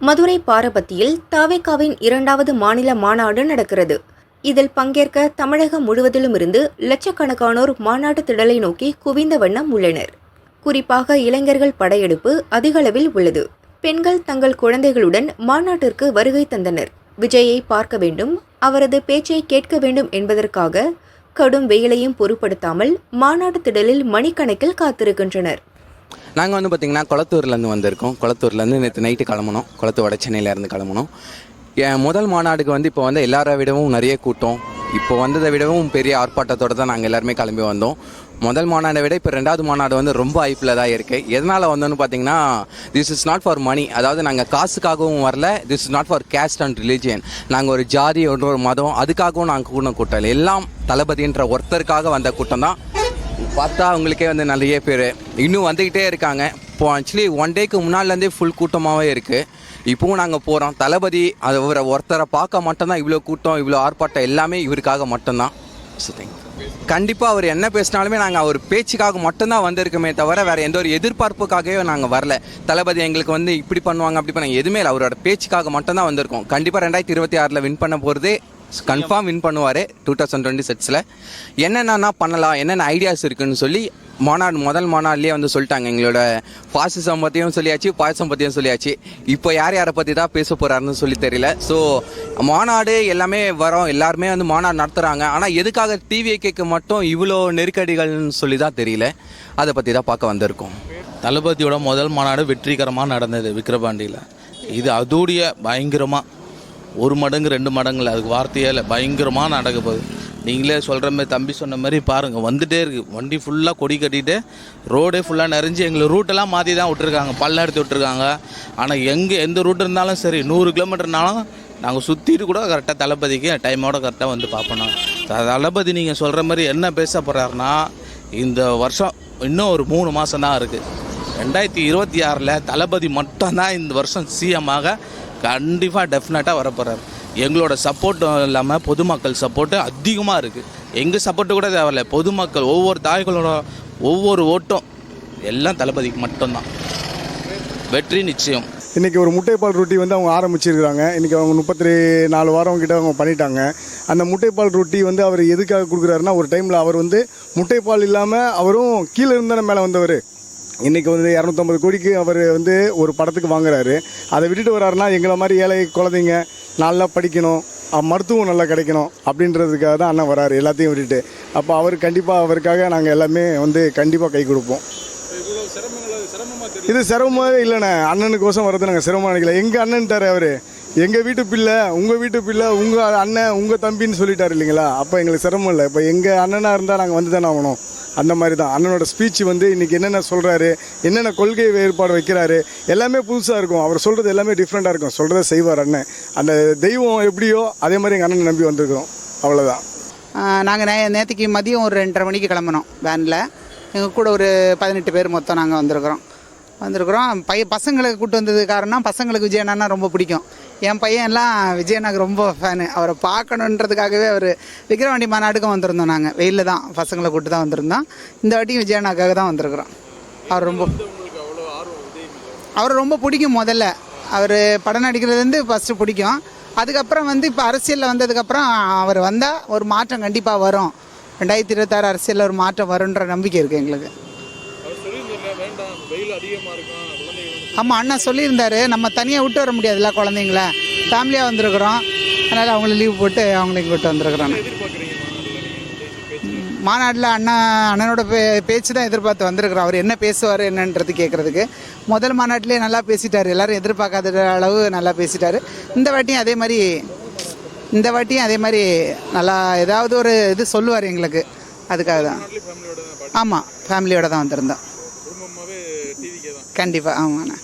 மதுரை பாரபத்தியில் தாவேகாவின் இரண்டாவது மாநில மாநாடு நடக்கிறது. இதில் பங்கேற்க தமிழகம் முழுவதிலும் இருந்து லட்சக்கணக்கானோர் மாநாட்டு திடலை நோக்கி குவிந்த வண்ணம் உள்ளனர். குறிப்பாக இளைஞர்கள் படையெடுப்பு அதிகளவில் உள்ளது. பெண்கள் தங்கள் குழந்தைகளுடன் மாநாட்டிற்கு வருகை தந்தனர். விஜயை பார்க்க வேண்டும் அவரது பேச்சை கேட்க வேண்டும் என்பதற்காக கடும் வெயிலையும் பொருட்படுத்தாமல் மாநாட்டு திடலில் மணிக்கணக்கில் காத்திருக்கின்றனர். நாங்கள் வந்து பார்த்திங்கன்னா குளத்தூர்லேருந்து வந்திருக்கோம். குளத்தூர்லேருந்து நேற்று நைட்டு கிளம்பணும் குளத்து வட சென்னையிலேருந்து கிளம்பணும் என் முதல் மாநாடுக்கு வந்து இப்போ வந்து எல்லாரை விடவும் நிறைய கூட்டம். இப்போ வந்ததை விடவும் பெரிய ஆர்ப்பாட்டத்தோடு தான் நாங்கள் எல்லாருமே கிளம்பி வந்தோம். முதல் மாநாடை விட இப்போ ரெண்டாவது மாநாடு வந்து ரொம்ப ஐப்பில் தான் இருக்குது எதனால் வந்தோன்னு பார்த்தீங்கன்னா this is not for money அதாவது நாங்கள் காசுக்காகவும் வரல. This is not for caste and religion நாங்கள் ஒரு ஜாதி ஒன்று ஒரு மதம். அதுக்காகவும் நாங்கள் கூட்டின கூட்டம் இல்லை. எல்லாம் தளபதின்ற ஒருத்தருக்காக வந்த கூட்டம் தான். பார்த்தா அவங்களுக்கே வந்து நிறைய பேர். இன்னும் வந்துக்கிட்டே இருக்காங்க. இப்போ ஆக்சுவலி ஒன் டேக்கு முன்னாடிலேருந்தே ஃபுல் கூட்டமாகவே இருக்குது இப்போவும் நாங்கள் போகிறோம் தளபதி அது ஒரு ஒருத்தரை பார்க்க மட்டும்தான் இவ்வளோ கூட்டம் இவ்வளோ ஆர்ப்பாட்டம் எல்லாமே இவருக்காக மட்டும்தான். கண்டிப்பாக அவர் என்ன பேசினாலுமே நாங்கள் அவர் பேச்சுக்காக மட்டும்தான் வந்திருக்கோமே தவிர வேறு எந்த ஒரு எதிர்பார்ப்புக்காகவே நாங்கள் வரல. தளபதி எங்களுக்கு வந்து இப்படி பண்ணுவாங்க அப்படி பண்ணாங்க. எதுவுமே இல்லை. அவரோட பேச்சுக்காக மட்டும்தான் வந்திருக்கோம். கண்டிப்பாக ரெண்டாயிரத்தி இருபத்தி ஆறில் வின் பண்ண போகிறதே கன்ஃபார்ம் வின் பண்ணுவார் டூ தௌசண்ட் டுவெண்ட்டி சிக்ஸில் என்னென்னா பண்ணலாம் என்னென்ன ஐடியாஸ் இருக்குன்னு சொல்லி மாநாடு முதல் மாநாடுலேயே வந்து சொல்லிட்டாங்க. எங்களோட பாசிசம் பற்றியும் சொல்லியாச்சு பாயசம் பற்றியும் சொல்லியாச்சு. இப்போ யார் யாரை பற்றி தான் பேச போகிறாருன்னு சொல்லி தெரியல. ஸோ மாநாடு எல்லாமே வரோம். எல்லாருமே வந்து மாநாடு நடத்துகிறாங்க ஆனால் எதுக்காக டிவிஏக்கு மட்டும் இவ்வளோ நெருக்கடிகள்னு சொல்லி தான் தெரியல. அதை பற்றி தான் பார்க்க வந்திருக்கோம். தளபதியோட முதல் மாநாடு வெற்றிகரமாக நடந்தது விக்ரபாண்டியில் இது அதோடைய பயங்கரமாக ஒரு மடங்கு ரெண்டு மடங்கு இல்லை அதுக்கு வார்த்தையே இல்லை. பயங்கரமாக நடக்க போகுது. நீங்களே சொல்கிற மாதிரி தம்பி சொன்ன மாதிரி பாருங்கள் வந்துகிட்டே இருக்குது வண்டி ஃபுல்லாக கொடி கட்டிட்டு ரோடே ஃபுல்லாக நிறைஞ்சு எங்களை ரூட்டெல்லாம் மாற்றி தான் விட்டுருக்காங்க. பல்ல எடுத்து விட்டுருக்காங்க. ஆனால் எங்கே எந்த ரூட் இருந்தாலும் சரி நூறு கிலோமீட்டர்னாலும் நாங்கள் சுற்றிட்டு கூட கரெக்டாக தளபதிக்கு டைமோட கரெக்டாக வந்து பார்ப்போம் தளபதி நீங்கள் சொல்கிற மாதிரி என்ன பேச போகிறாருன்னா இந்த வருஷம் இன்னும் ஒரு மூணு மாதம் தான் இருக்குது ரெண்டாயிரத்தி இருபத்தி ஆறில் தளபதி மட்டும்தான் இந்த வருஷம் சிஎம்மாக கண்டிப்பாக டெஃபினட்டாக வரப்போகிறார் எங்களோட சப்போர்ட்டும் இல்லாமல் பொதுமக்கள் சப்போர்ட்டு அதிகமாக இருக்குது எங்கள் சப்போர்ட்டு கூட தேவையில்ல. பொதுமக்கள் ஒவ்வொரு தாய்களோட ஒவ்வொரு ஓட்டும் எல்லாம் தளபதிக்கு மட்டும்தான். வெற்றி நிச்சயம். இன்றைக்கி ஒரு முட்டைப்பால் ரொட்டி வந்து அவங்க ஆரம்பிச்சிருக்கிறாங்க. இன்றைக்கி அவங்க முப்பத்தி நாலு வாரம் கிட்ட அவங்க பண்ணிட்டாங்க. அந்த முட்டைப்பால் ரொட்டி வந்து அவர் எதுக்காக கொடுக்குறாருன்னா ஒரு டைமில் அவர் வந்து முட்டைப்பால் இல்லாமல் அவரும் கீழே இருந்தான மேலே வந்தவர். இன்றைக்கி வந்து இரநூத்தம்பது கோடிக்கு அவர் வந்து ஒரு படத்துக்கு வாங்குறாரு. அதை விட்டுட்டு வர்றாருன்னா எங்களை மாதிரி ஏழை குழந்தைங்க நல்லா படிக்கணும் மருத்துவம் நல்லா கிடைக்கணும் அப்படின்றதுக்காக தான் அண்ணன் வராரு எல்லாத்தையும் விட்டுட்டு. அப்போ அவர் கண்டிப்பாக அவருக்காக நாங்கள் எல்லாமே வந்து கண்டிப்பாக கை கொடுப்போம். இது சிரமமாகவே இல்லைண்ணே. அண்ணனுக்கோசம் வர்றது நாங்கள் சிரமமாக நினைக்கல. எங்கள் அண்ணன்ட்டார் அவர்? எங்கள் வீட்டு பிள்ளை உங்கள் வீட்டு பிள்ளை உங்கள் அண்ணன் உங்கள் தம்பின்னு சொல்லிட்டாரு இல்லைங்களா? அப்போ எங்களுக்கு சிரமம் இல்லை. இப்போ எங்கள் அண்ணனாக இருந்தால் நாங்கள் வந்து தானே ஆகணும். அந்த மாதிரி தான் அண்ணனோட ஸ்பீச் வந்து இன்றைக்கி என்னென்ன சொல்கிறாரு என்னென்ன கொள்கை வேறுபாடு வைக்கிறாரு எல்லாமே புதுசாக இருக்கும். அவர் சொல்கிறது எல்லாமே டிஃப்ரெண்ட்டாக இருக்கும். சொல்கிறத செய்வார் அண்ணன். அந்த தெய்வம் எப்படியோ அதே மாதிரி எங்கள் அண்ணன் நம்பி வந்திருக்கிறோம். அவ்வளோதான் நாங்கள் நே நேற்றுக்கு மதியம் ஒரு ரெண்டரை மணிக்கு கிளம்புனோம் வேனில். எங்கள் கூட ஒரு பதினெட்டு பேர் மொத்தம் நாங்கள் வந்திருக்கிறோம். வந்திருக்கிறோம். பைய பசங்களுக்கு கூட்டு வந்தது காரணம் பசங்களுக்கு விஜயண்ணா ரொம்ப பிடிக்கும். என் பையன் எல்லாம் விஜயண்ணாக்கு ரொம்ப ஃபேனு அவரை பார்க்கணுன்றதுக்காகவே அவர் விக்ரவாண்டி மாநாடுக்கும் வந்திருந்தோம் நாங்கள் வெயிலில் தான் பசங்களை கூட்டு தான் வந்திருந்தோம். இந்த வாட்டியும் விஜயண்ணாக்காக தான் வந்திருக்கிறோம். அவர் ரொம்ப அவர் ரொம்ப பிடிக்கும் முதல்ல. அவர் படம் நடிக்கிறதுலேருந்து ஃபஸ்ட்டு பிடிக்கும். அதுக்கப்புறம் வந்து இப்போ அரசியலில் வந்ததுக்கப்புறம் அவர் வந்தால் ஒரு மாற்றம் கண்டிப்பாக வரும். ரெண்டாயிரத்தி இருபத்தாறு அரசியலில் ஒரு மாற்றம் வரும்ன்ற நம்பிக்கை இருக்குது எங்களுக்கு. ஆமாம் அண்ணா சொல்லியிருந்தாரு நம்ம தனியாக விட்டு வர முடியாதுல்ல குழந்தைங்கள. ஃபேமிலியாக வந்திருக்கிறோம். அதனால் அவங்கள லீவ் போட்டு அவங்களையும் கூட்டு வந்திருக்கிறோம். மாநாட்டில் அண்ணா அண்ணனோட பே பேச்சு தான் எதிர்பார்த்து வந்திருக்கிறோம். அவர் என்ன பேசுவார் என்னன்றது கேட்குறதுக்கு முதல் மாநாட்டிலே நல்லா பேசிட்டார். எல்லாரும் எதிர்பார்க்காத அளவு நல்லா பேசிட்டார். இந்த வாட்டியும் அதே மாதிரி இந்த வாட்டியும் அதே மாதிரி நல்லா ஏதாவது ஒரு இது சொல்லுவார் எங்களுக்கு. அதுக்காக தான். ஆமாம் ஃபேமிலியோட தான் வந்திருந்தோம். கண்டிப்பாக ஆமாண்ணா.